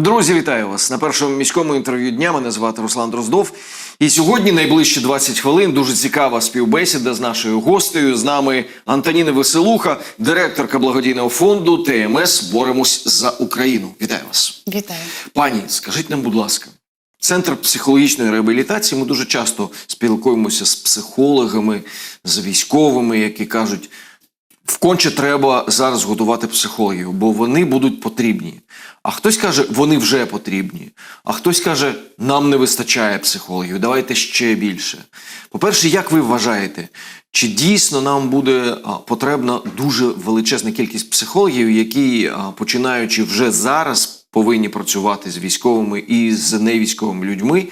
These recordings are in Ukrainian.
Друзі, вітаю вас на першому міському інтерв'ю дня. Мене звати Руслан Дроздов. І сьогодні найближчі 20 хвилин дуже цікава співбесіда з нашою гостею. З нами Антоніна Веселуха, директорка благодійного фонду ТМС Боремось за Україну. Вітаю вас, Вітаю. пані. Скажіть нам, будь ласка, центр психологічної реабілітації. Ми дуже часто спілкуємося з психологами, з військовими, які кажуть. Вконче треба зараз готувати психологів, бо вони будуть потрібні. А хтось каже, вони вже потрібні. А хтось каже, нам не вистачає психологів, давайте ще більше. По-перше, як ви вважаєте, чи дійсно нам буде потрібна дуже величезна кількість психологів, які, починаючи вже зараз, повинні працювати з військовими і з невійськовими людьми,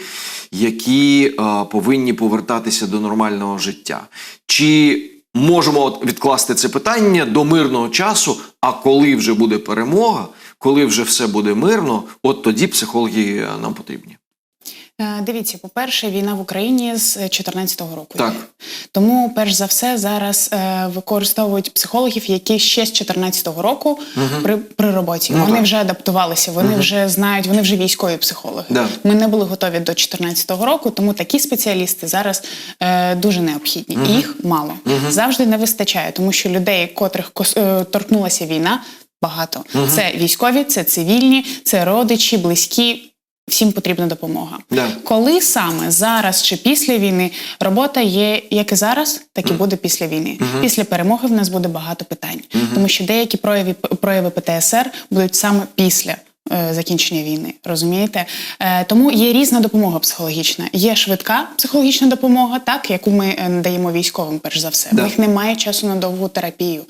які повинні повертатися до нормального життя? Чи можемо відкласти це питання до мирного часу. А коли вже буде перемога, коли вже все буде мирно, от тоді психологи нам потрібні. Е, Дивіться, по-перше, війна в Україні з 2014 року. Так. Тому, перш за все, зараз е, використовують психологів, які ще з 2014 року при, при роботі. Ну, вони так. вже адаптувалися, вони вже знають, вони вже військові психологи. Да. Ми не були готові до 2014 року, тому такі спеціалісти зараз е, дуже необхідні. І їх мало. Завжди не вистачає, тому що людей, котрих кос- е, торкнулася війна, багато. Це військові, це цивільні, це родичі, близькі. Всім потрібна допомога. Да. Коли саме зараз чи після війни робота є як і зараз, так і буде після війни. Після перемоги в нас буде багато питань, тому що деякі прояви прояви ПТСР будуть саме після. Е, Закінчення війни, розумієте? Е, тому є різна допомога психологічна. Є швидка психологічна допомога, так яку ми е, надаємо військовим, перш за все. Да. У них немає часу на довгу терапію.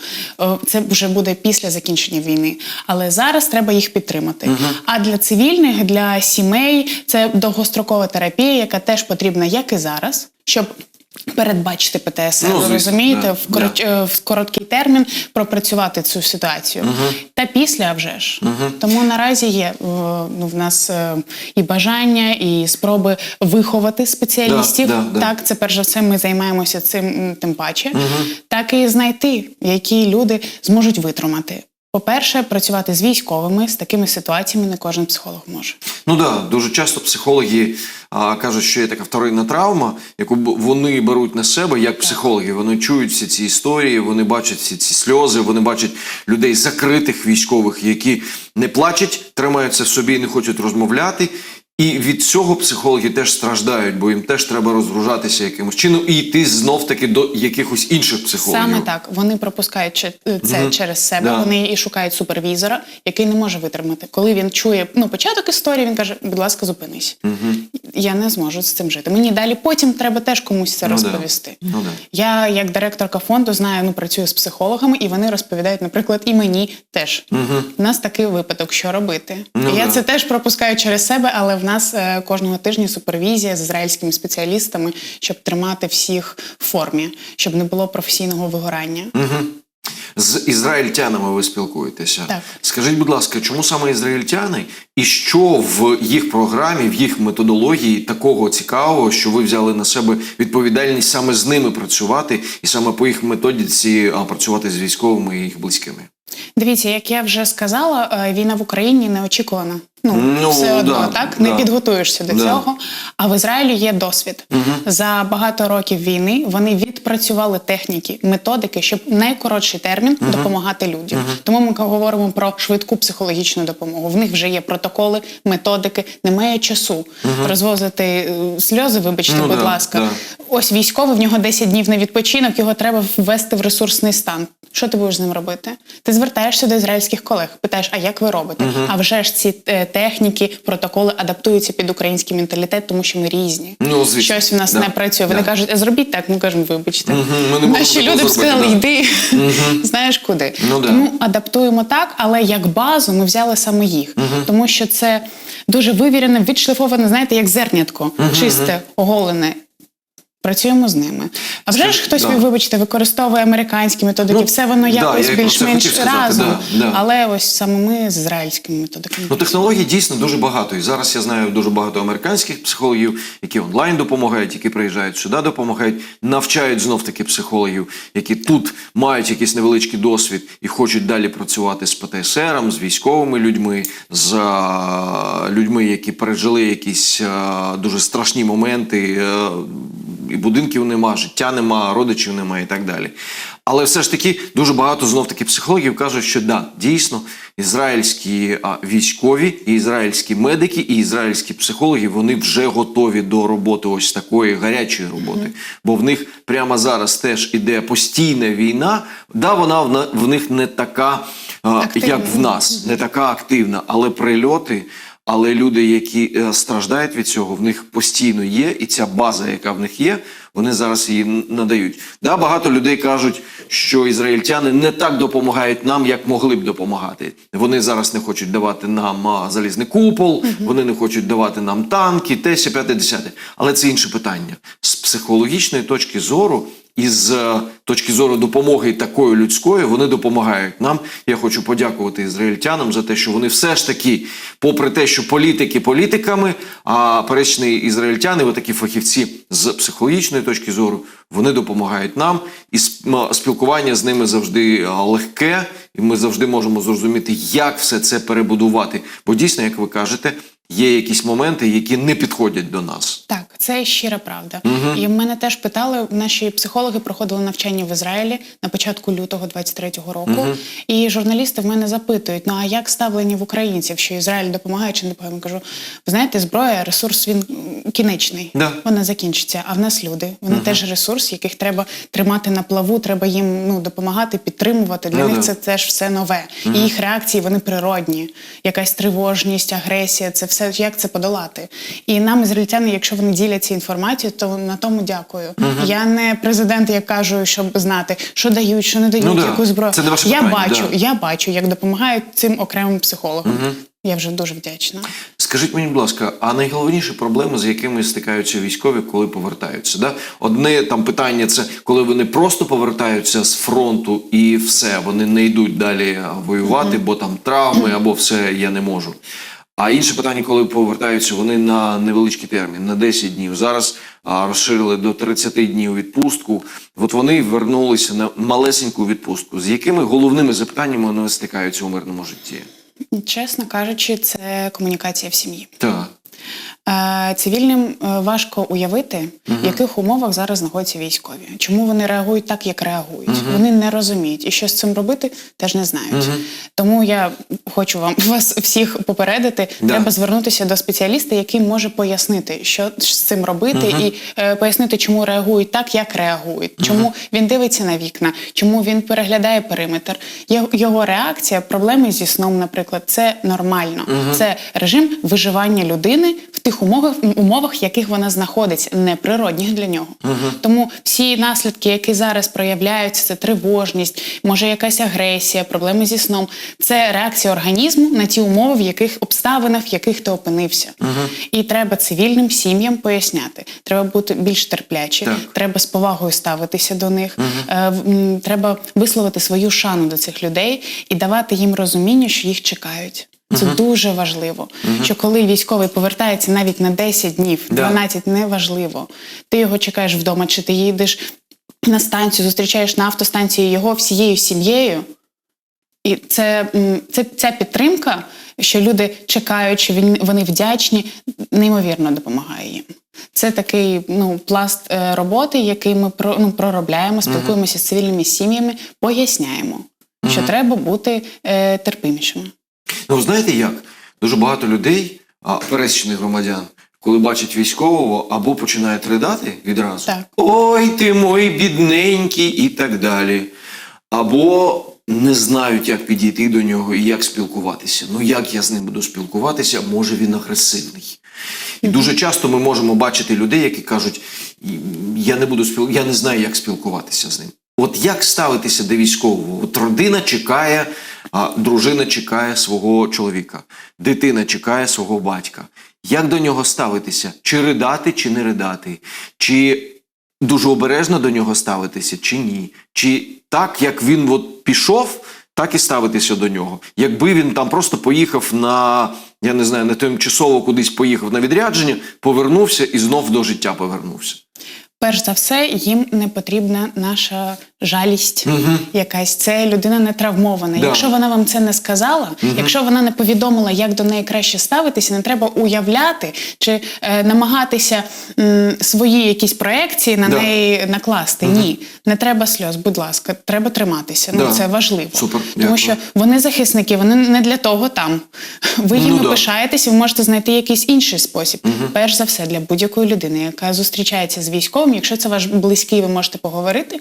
Це вже буде після закінчення війни. Але зараз треба їх підтримати. А для цивільних, для сімей це довгострокова терапія, яка теж потрібна, як і зараз, щоб. Передбачити ПТСР, Ну, ви розумієте, да, в, короч... е, в короткий термін пропрацювати цю ситуацію. Та після вже ж. Тому наразі є е, ну, в нас е, і бажання, і спроби виховати спеціалістів. Да, да, да. Так, це перш за все, ми займаємося цим тим паче, так і знайти, які люди зможуть витримати. По-перше, працювати з військовими з такими ситуаціями не кожен психолог може. Ну да, дуже часто психологи а, кажуть, що є така вторинна травма, яку вони беруть на себе як психологи. Вони чують всі ці історії, вони бачать всі ці сльози, вони бачать людей закритих військових, які не плачуть, тримаються в собі і не хочуть розмовляти. І від цього психологи теж страждають, бо їм теж треба розгружатися якимось чином і йти знов таки до якихось інших психологів. Саме так вони пропускають е, це через себе. Да. Вони і шукають супервізора, який не може витримати. Коли він чує ну початок історії, він каже: будь ласка, зупинись. Я не зможу з цим жити. Мені далі потім треба теж комусь це Ну да. розповісти. Ну да. Я, як директорка фонду, знаю, ну працюю з психологами, і вони розповідають, наприклад, і мені теж. У нас такий випадок, що робити. Ну я да. це теж пропускаю через себе, але в нас е, кожного тижня супервізія з ізраїльськими спеціалістами, щоб тримати всіх в формі, щоб не було професійного вигорання. З ізраїльтянами ви спілкуєтеся. Так. Скажіть, будь ласка, чому саме ізраїльтяни і що в їх програмі, в їх методології такого цікавого, що ви взяли на себе відповідальність саме з ними працювати і саме по їх методиці а, працювати з військовими і їх близькими? Дивіться, як я вже сказала, е, війна в Україні неочікувана. Ну, Ну, все одно, да, так не да. підготуєшся до Да. цього. А в Ізраїлі є досвід. За багато років війни вони відпрацювали техніки, методики, щоб найкоротший термін допомагати людям. Тому ми говоримо про швидку психологічну допомогу. В них вже є протоколи, методики, немає часу розвозити е, сльози. Вибачте, Ну, будь да, ласка. да. Ось військовий, в нього 10 днів на відпочинок, його треба ввести в ресурсний стан. Що ти будеш з ним робити? Ти звертаєшся до ізраїльських колег, питаєш, а як ви робите? А вже ж ці е, техніки, протоколи адаптуються під український менталітет, тому що ми різні. Ну, звісно. Щось в нас Да. не працює. Вони Да. кажуть, зробіть так. Ми кажемо, вибачте. ми не Наші люди б сказали, да. йди, знаєш куди. Ну, да. Тому адаптуємо так, але як базу ми взяли саме їх, тому що це дуже вивірене, відшліфоване, знаєте, як зернятко, чисте, оголене. Працюємо з ними. А вже ж хтось, да. вибачте, використовує американські методики, Ну, все воно якось це більш-менш разом. да, да. Але ось саме ми з ізраїльськими методиками. Ну, технологій дійсно дуже багато. І зараз я знаю дуже багато американських психологів, які онлайн допомагають, які приїжджають сюди, допомагають, навчають знов таки психологів, які тут мають якийсь невеличкий досвід і хочуть далі працювати з ПТСРом, з військовими людьми, з а, людьми, які пережили якісь а, дуже страшні моменти. І будинків нема, життя нема, родичів нема і так далі. Але все ж таки дуже багато знов таки психологів кажуть, що да, дійсно, ізраїльські а, військові, і ізраїльські медики, і ізраїльські психологи вони вже готові до роботи ось такої гарячої роботи. Бо в них прямо зараз теж іде постійна війна. Да, вона в, в них не така, а, як в нас, не така активна, але прильоти. Але люди, які е, страждають від цього, в них постійно є, і ця база, яка в них є, вони зараз її надають. Да, багато людей кажуть, що ізраїльтяни не так допомагають нам, як могли б допомагати. Вони зараз не хочуть давати нам залізний купол, вони не хочуть давати нам танки, те, сє, п'яте, десяте. Але це інше питання. З психологічної точки зору і з е, точки зору допомоги такої людської вони допомагають нам. Я хочу подякувати ізраїльтянам за те, що вони все ж таки, попри те, що політики політиками, а пересічні ізраїльтяни, ви такі фахівці з психологічної точки зору, вони допомагають нам, і спілкування з ними завжди е, легке, і ми завжди можемо зрозуміти, як все це перебудувати. Бо дійсно, як ви кажете, є якісь моменти, які не підходять до нас. Так, це щира правда. І в мене теж питали, наші психологи проходили навчання в Ізраїлі на початку лютого 23-го року. І журналісти в мене запитують: ну а як ставлення в українців, що Ізраїль допомагає чи не допомагає? Кажу, ви знаєте, зброя, ресурс він кінечний. Да. Вона закінчиться. А в нас люди. Вони теж ресурс, яких треба тримати на плаву, треба їм ну, допомагати, підтримувати. Для Ну, них да. це теж все нове. І їх реакції вони природні. Якась тривожність, агресія, це все як це подолати. І нам, ізраїльтяни, якщо вони діляться інформацією, то на тому дякую. Я не президент, як кажу, щоб знати, що дають, що не дають, Ну да. яку зброю. Це не ваше я питання, бачу, да. я бачу, як допомагають цим окремим психологам. Я вже дуже вдячна. Скажіть мені, будь ласка, а найголовніші проблеми, з якими стикаються військові, коли повертаються? Да? Одне там питання це коли вони просто повертаються з фронту і все, вони не йдуть далі воювати, бо там травми або все я не можу. А інше питання, коли повертаються вони на невеличкий термін, на 10 днів. Зараз а, розширили до 30 днів відпустку. От вони вернулися на малесеньку відпустку. З якими головними запитаннями вони стикаються у мирному житті? Чесно кажучи, це комунікація в сім'ї. Так. Е, Цивільним е, важко уявити, в яких умовах зараз знаходяться військові. Чому вони реагують так, як реагують? Вони не розуміють, і що з цим робити, теж не знають. Тому я хочу вам вас всіх попередити. Треба звернутися до спеціаліста, який може пояснити, що з цим робити, і е, пояснити, чому реагують так, як реагують, чому він дивиться на вікна, чому він переглядає периметр. Його, його реакція, проблеми зі сном, наприклад, це нормально. Це режим виживання людини в тих умовах, умовах, в яких вона знаходиться, неприродних для нього. Тому всі наслідки, які зараз проявляються, це тривожність, може якась агресія, проблеми зі сном. Це реакція організму на ті умови, в яких обставинах, в яких ти опинився. І треба цивільним сім'ям поясняти. Треба бути більш терплячі, Так. треба з повагою ставитися до них. М, треба висловити свою шану до цих людей і давати їм розуміння, що їх чекають. Це дуже важливо. Що коли військовий повертається навіть на 10 днів, Да. 12 неважливо. Ти його чекаєш вдома, чи ти їдеш на станцію, зустрічаєш на автостанції його всією сім'єю. І це, це ця підтримка, що люди чекають, що він- вони вдячні, неймовірно допомагає їм. Це такий ну, пласт е, роботи, який ми про, ну, проробляємо, спілкуємося з цивільними сім'ями, поясняємо, що треба бути е, терпимішими. Ну, знаєте як? Дуже багато людей, а пересічних громадян, коли бачать військового, або починають ридати відразу. Так. Ой, ти мой бідненький, і так далі. Або не знають, як підійти до нього і як спілкуватися. Ну як я з ним буду спілкуватися? Може він агресивний. І дуже часто ми можемо бачити людей, які кажуть: я не буду спіл... я не знаю, як спілкуватися з ним. От як ставитися до військового? От родина чекає, а дружина чекає свого чоловіка, дитина чекає свого батька. Як до нього ставитися? Чи ридати, чи не ридати? Чи дуже обережно до нього ставитися, чи ні? Чи так, як він от пішов, так і ставитися до нього. Якби він там просто поїхав на, я не знаю, на тимчасово кудись поїхав на відрядження, повернувся і знов до життя повернувся. Перш за все, їм не потрібна наша жалість. Якась це людина не травмована. Да. Якщо вона вам це не сказала, якщо вона не повідомила, як до неї краще ставитися, не треба уявляти чи е, намагатися м, свої якісь проекції на Да. неї накласти. Ні, не треба сльоз, будь ласка, треба триматися. Да. Ну це важливо. Супер, Тому дякую. що вони захисники, вони не для того там. Ви їм Ну пишаєтесь, і ви можете знайти якийсь інший спосіб. Перш за все, для будь-якої людини, яка зустрічається з військовим, якщо це ваш близький, ви можете поговорити,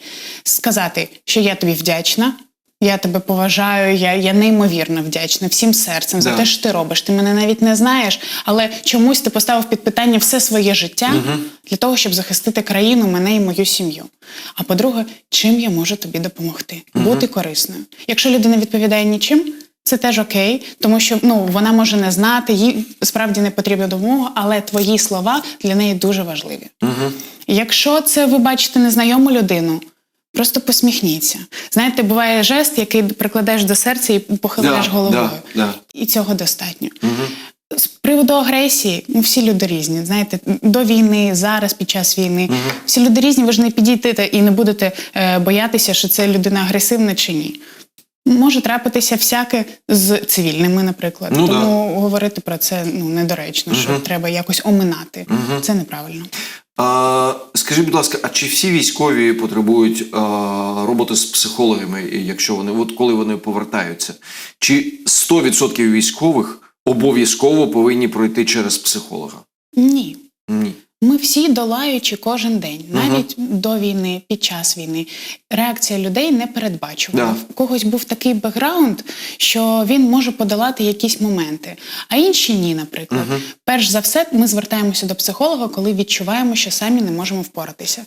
сказати, що я тобі вдячна. Я тебе поважаю, я, я неймовірно вдячна всім серцем за Да. те, що ти робиш. Ти мене навіть не знаєш, але чомусь ти поставив під питання все своє життя для того, щоб захистити країну, мене і мою сім'ю. А по-друге, чим я можу тобі допомогти? Бути корисною. Якщо людина відповідає нічим, це теж окей, тому що ну вона може не знати, їй справді не потрібна допомога, але твої слова для неї дуже важливі. Якщо це ви бачите незнайому людину. Просто посміхніться. Знаєте, буває жест, який прикладаєш до серця і похиляєш Да, головою. да, да. І цього достатньо. З приводу агресії, ну всі люди різні. Знаєте, до війни, зараз під час війни. Всі люди різні, ви ж не підійдете і не будете е, боятися, що це людина агресивна чи ні. Може трапитися всяке з цивільними, наприклад. Ну, Тому говорити про це ну, недоречно, що треба якось оминати. Це неправильно. А, скажіть, будь ласка, а чи всі військові потребують а, роботи з психологами, якщо вони, от коли вони повертаються? Чи 100% військових обов'язково повинні пройти через психолога? Ні. Ні. Ми всі долаючи кожен день, навіть до війни, під час війни. Реакція людей не передбачувана. Да. У когось був такий бекграунд, що він може подолати якісь моменти, а інші ні, наприклад. Перш за все, ми звертаємося до психолога, коли відчуваємо, що самі не можемо впоратися.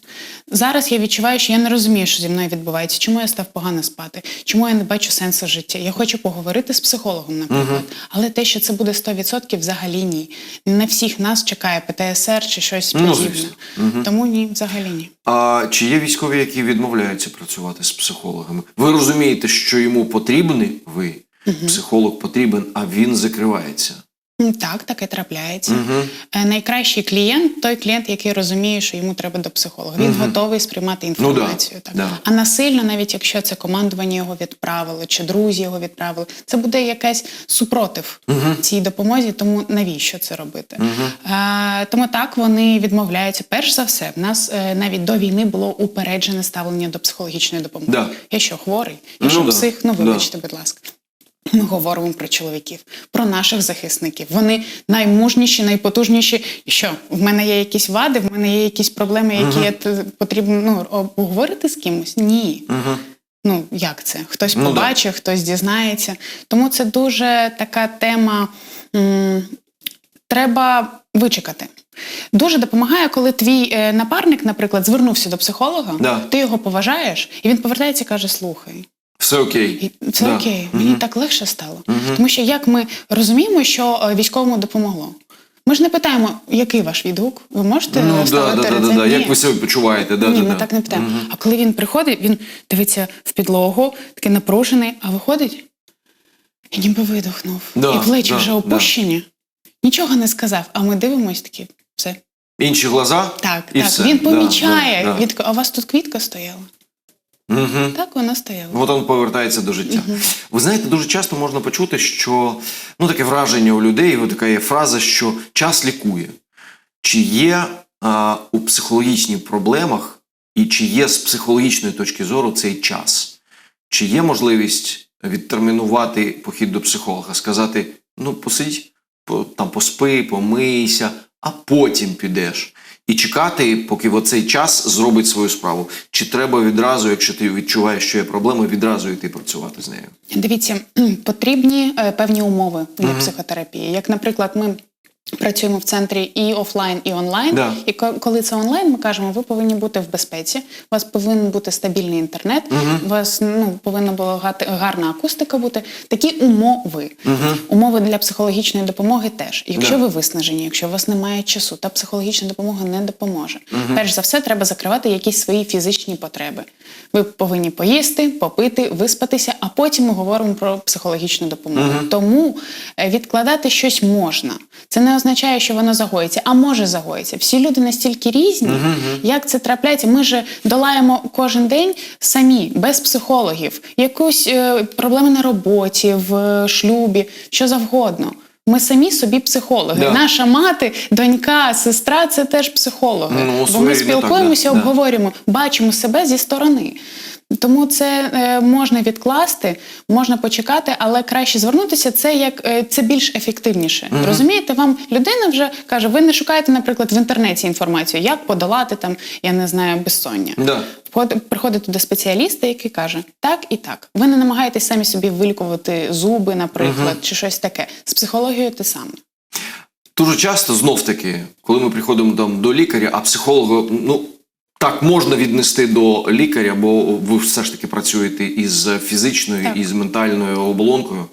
Зараз я відчуваю, що я не розумію, що зі мною відбувається, чому я став погано спати, чому я не бачу сенсу життя. Я хочу поговорити з психологом, наприклад. Але те, що це буде 100%, взагалі ні. Не всіх нас чекає ПТСР чи щось Ну, подібне. Угу. Тому ні, взагалі ні. А чи є військові, які відмовляються працювати з психологами? Ви розумієте, що йому потрібний ви, психолог потрібен, а він закривається. Так, таке трапляється. Е, Найкращий клієнт той клієнт, який розуміє, що йому треба до психолога. Він готовий сприймати інформацію. Ну да. А насильно, навіть якщо це командування його відправило, чи друзі його відправили, це буде якась супротив цій допомозі. Тому навіщо це робити? Е, тому так вони відмовляються. Перш за все, в нас е, навіть до війни було упереджене ставлення до психологічної допомоги. Да. Я що, хворий? Я Ну що да. псих? Ну Да. вибачте, будь ласка. Ми говоримо про чоловіків, про наших захисників. Вони наймужніші, найпотужніші. І що в мене є якісь вади, в мене є якісь проблеми, які я т- потрібно ну, обговорити з кимось? Ні. Ну як це? Хтось Ну, да. хтось дізнається. Тому це дуже така тема. М- треба вичекати. Дуже допомагає, коли твій е, напарник, наприклад, звернувся до психолога, Да. ти його поважаєш, і він повертається і каже: слухай. Все окей. І це Да. окей, мені так легше стало. Тому що як ми розуміємо, що е, військовому допомогло. Ми ж не питаємо, який ваш відгук, ви можете Ну, да, ставити да, да, да, да. Як ви себе почуваєте? Да, Ні, да, ми да. так не питаємо. А коли він приходить, він дивиться в підлогу, такий напружений, а виходить і ніби видохнув. Да, і плечі да, вже да. опущені. Нічого не сказав, а ми дивимось такі, все. Інші глаза? Так, і так. все. Він Да, помічає. да, да. Він такий, а у вас тут квітка стояла? Мгм. Так, вона стояла. От він повертається до життя. Ви знаєте, дуже часто можна почути, що ну таке враження у людей, така є фраза, що час лікує. Чи є а, у психологічних проблемах, і чи є з психологічної точки зору цей час? Чи є можливість відтермінувати похід до психолога, сказати: ну, посидь, по, там поспи, помийся, а потім підеш. І чекати, поки в цей час зробить свою справу. Чи треба відразу, якщо ти відчуваєш, що є проблема, відразу йти працювати з нею? Дивіться, потрібні е, певні умови для психотерапії. Як, наприклад, ми Працюємо в центрі і офлайн, і онлайн. Да. І коли це онлайн, ми кажемо, ви повинні бути в безпеці. У вас повинен бути стабільний інтернет, у вас ну повинна була гарна акустика бути. Такі умови. Умови для психологічної допомоги теж. Якщо Да. ви виснажені, якщо у вас немає часу, та психологічна допомога не допоможе. Перш за все, треба закривати якісь свої фізичні потреби. Ви повинні поїсти, попити, виспатися, а потім ми говоримо про психологічну допомогу. Тому е, відкладати щось можна. Це не означає, що воно загоїться, а може загоїться. Всі люди настільки різні, як це трапляється. Ми же долаємо кожен день самі, без психологів, якусь е, проблеми на роботі, в е, шлюбі, що завгодно. Ми самі собі психологи. Да. Наша мати, донька, сестра це теж психологи. Ну, Бо ми так, спілкуємося, да. Да. обговорюємо, бачимо себе зі сторони. Тому це е, можна відкласти, можна почекати, але краще звернутися. Це як е, це більш ефективніше. Розумієте, вам людина вже каже: ви не шукаєте, наприклад, в інтернеті інформацію, як подолати там, я не знаю, безсоння. Да. Приходите до спеціаліста, який каже так і так. Ви не намагаєтесь самі собі вилікувати зуби, наприклад, чи щось таке. З психологією те саме. Дуже часто знов таки, коли ми приходимо там до лікаря, а психолога, ну так можна віднести до лікаря, бо ви все ж таки працюєте із фізичною Так. і з ментальною оболонкою.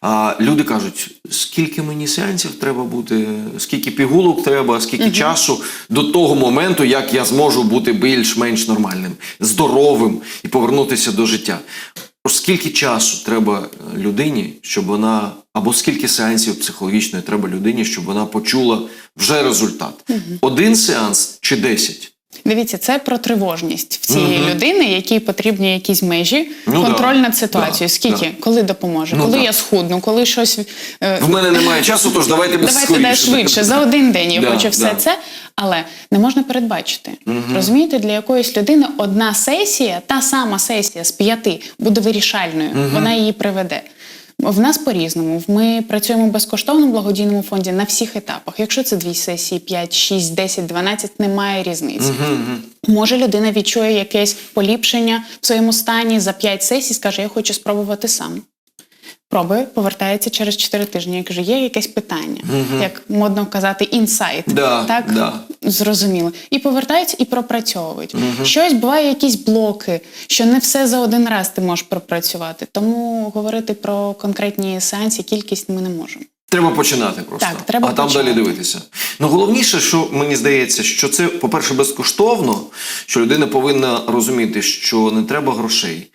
А люди кажуть, скільки мені сеансів треба бути, скільки пігулок треба, скільки часу до того моменту, як я зможу бути більш-менш нормальним, здоровим і повернутися до життя. Скільки часу треба людині, щоб вона, або скільки сеансів психологічної треба людині, щоб вона почула вже результат? Один сеанс чи десять? Dивіться, це про тривожність в цієї людини, якій потрібні якісь межі, Ну контроль да, над ситуацією. да, Скільки, да. коли допоможе, Ну коли так. я схудну, коли щось е, В мене немає часу, тож давайте без Давайте да, швидше за один день я Да, хочу все да. це, але не можна передбачити. Розумієте, для якоїсь людини одна сесія, та сама сесія з п'яти буде вирішальною. Вона її приведе. В нас по-різному. Ми працюємо в безкоштовному благодійному фонді на всіх етапах. Якщо це дві сесії, 5, 6, 10, 12, немає різниці. Може, людина відчує якесь поліпшення в своєму стані за 5 сесій, скаже, я хочу спробувати сам. Пробує, повертається через 4 тижні і каже, є якесь питання, як модно казати, інсайт. Да, так да. зрозуміло. І повертаються і пропрацьовують. Щось буває, якісь блоки, що не все за один раз ти можеш пропрацювати. Тому говорити про конкретні сеанси, кількість ми не можемо. Треба починати просто. Так, треба а там починати. далі дивитися. Ну головніше, що мені здається, що це, по-перше, безкоштовно, що людина повинна розуміти, що не треба грошей.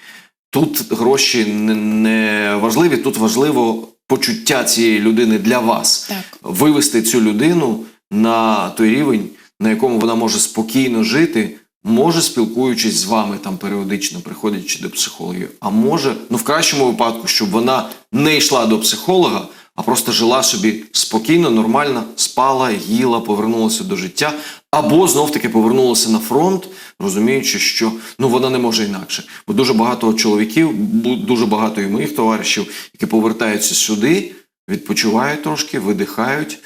Тут гроші не, важливі, тут важливо почуття цієї людини для вас. Так. Вивести цю людину на той рівень, на якому вона може спокійно жити. Може, спілкуючись з вами там періодично, приходячи до психологів, а може, ну в кращому випадку, щоб вона не йшла до психолога, а просто жила собі спокійно, нормально, спала, їла, повернулася до життя, або знов таки повернулася на фронт, розуміючи, що ну вона не може інакше. Бо дуже багато чоловіків, дуже багато і моїх товаришів, які повертаються сюди, відпочивають трошки, видихають,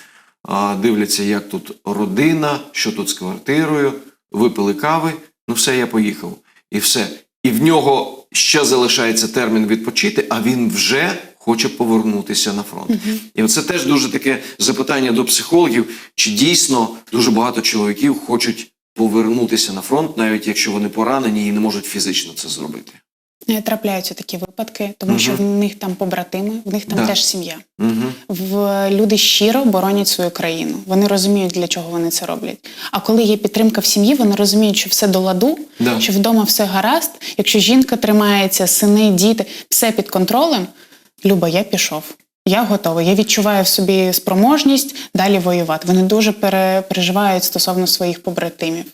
дивляться, як тут родина, що тут з квартирою, випили кави, ну все, я поїхав. І все. І в нього ще залишається термін відпочити, а він вже хоче повернутися на фронт. І оце теж дуже таке запитання до психологів: чи дійсно дуже багато чоловіків хочуть повернутися на фронт, навіть якщо вони поранені і не можуть фізично це зробити. Трапляються такі випадки, тому що в них там побратими, в них там Да. теж сім'я. Угу. В люди щиро боронять свою країну. Вони розуміють, для чого вони це роблять. А коли є підтримка в сім'ї, вони розуміють, що все до ладу, Да. що вдома все гаразд. Якщо жінка тримається, сини, діти, все під контролем. Люба, я пішов. Я готова. Я відчуваю в собі спроможність далі воювати. Вони дуже переживають стосовно своїх побратимів.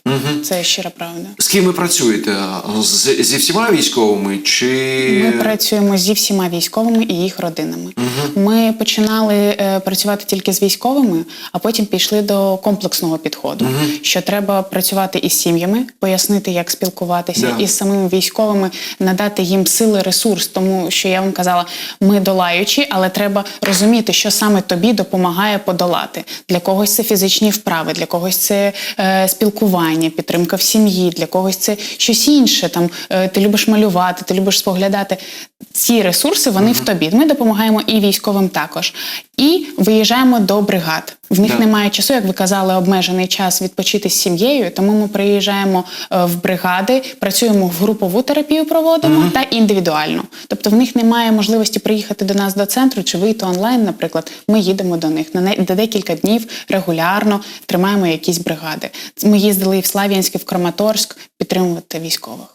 Це щира правда. З ким ви працюєте? З, зі всіма військовими? Чи Ми працюємо зі всіма військовими і їх родинами. Ми починали е, працювати тільки з військовими, а потім пішли до комплексного підходу. Що треба працювати із сім'ями, пояснити, як спілкуватися, Да. і з самими військовими надати їм сили, ресурс. Тому що я вам казала, ми долаючі, але треба треба розуміти, що саме тобі допомагає подолати. Для когось це фізичні вправи, для когось це е, спілкування, підтримка в сім'ї, для когось це щось інше. Там е, ти любиш малювати, ти любиш споглядати. Ці ресурси вони в тобі. Ми допомагаємо і військовим також. І виїжджаємо до бригад. В них Да. немає часу, як ви казали, обмежений час відпочити з сім'єю. Тому ми приїжджаємо е, в бригади, працюємо в групову терапію, проводимо та індивідуальну. Тобто в них немає можливості приїхати до нас до центру чи вийти онлайн. Наприклад, ми їдемо до них на декілька днів регулярно тримаємо якісь бригади. Ми їздили і в Слав'янськ, і в Краматорськ підтримувати військових.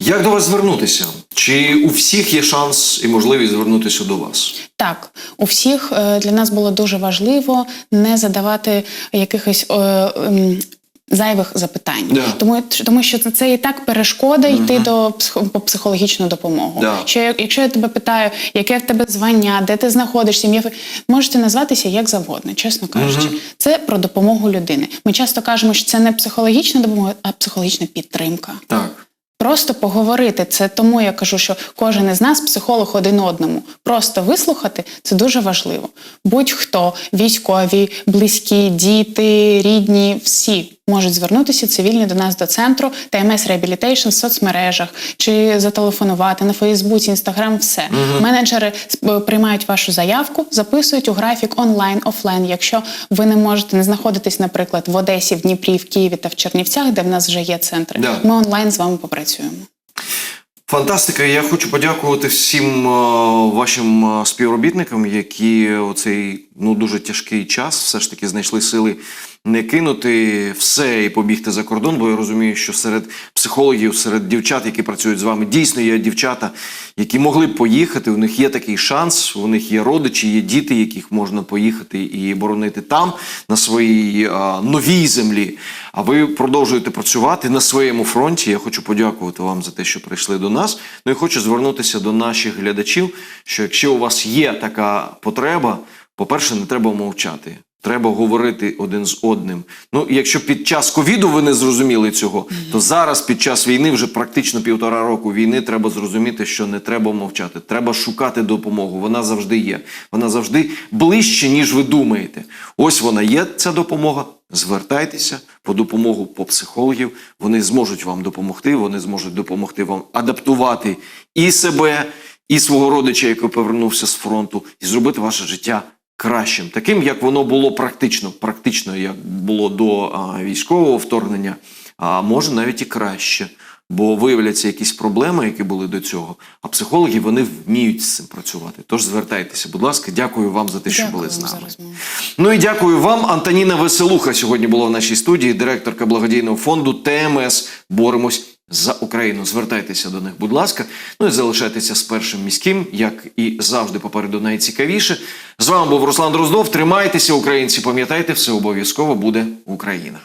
Як до вас звернутися? Чи у всіх є шанс і можливість звернутися до вас? Так, у всіх е, для нас було дуже важливо не задавати якихось. Зайвих запитань, Да. тому тому що це- і так перешкода йти до псих- по психологічну допомогу. Да. Що якщо я тебе питаю, яке в тебе звання, де ти знаходишся, фи- можете назватися як завгодно, чесно кажучи. Це про допомогу людини. Ми часто кажемо, що це не психологічна допомога, а психологічна підтримка. Так. Просто поговорити. Це тому я кажу, що кожен із нас психолог один одному. Просто вислухати це дуже важливо. Будь-хто, військові, близькі, діти, рідні, всі можуть звернутися цивільні до нас до центру ТМС Rehabilitation в соцмережах чи зателефонувати на Фейсбуці, Інстаграм, все. Менеджери приймають вашу заявку, записують у графік онлайн, офлайн. Якщо ви не можете не знаходитись, наприклад, в Одесі, в Дніпрі, в Києві та в Чернівцях, де в нас вже є центри, Да. ми онлайн з вами попрацюємо. Фантастика. Я хочу подякувати всім е, вашим е, співробітникам, які у цей ну дуже тяжкий час все ж таки знайшли сили не кинути все і побігти за кордон. Бо я розумію, що серед психологів, серед дівчат, які працюють з вами, дійсно є дівчата, які могли б поїхати. У них є такий шанс. У них є родичі, є діти, яких можна поїхати і боронити там на своїй е, новій землі. А ви продовжуєте працювати на своєму фронті. Я хочу подякувати вам за те, що прийшли до нас. Ну і хочу звернутися до наших глядачів, що якщо у вас є така потреба, по-перше, не треба мовчати. Треба говорити один з одним. Ну, якщо під час ковіду ви не зрозуміли цього, то зараз під час війни, вже практично півтора року війни, треба зрозуміти, що не треба мовчати. Треба шукати допомогу. Вона завжди є. Вона завжди ближче, ніж ви думаєте. Ось вона є, ця допомога. Звертайтеся по допомогу по психологів. Вони зможуть вам допомогти. Вони зможуть допомогти вам адаптувати і себе, і свого родича, який повернувся з фронту, і зробити ваше життя кращим, таким, як воно було практично, практично як було до а, військового вторгнення, а може навіть і краще. Бо виявляться якісь проблеми, які були до цього. А психологи вони вміють з цим працювати. Тож звертайтеся, будь ласка, дякую вам за те, що Дякую були з нами. Ну і дякую вам. Антоніна Веселуха сьогодні була в нашій студії, директорка благодійного фонду ТМС. Боремось за Україну. Звертайтеся до них, будь ласка. Ну і залишайтеся з першим міським, як і завжди, попереду найцікавіше. З вами був Руслан Дроздов. Тримайтеся, українці. Пам'ятайте, все обов'язково буде Україна.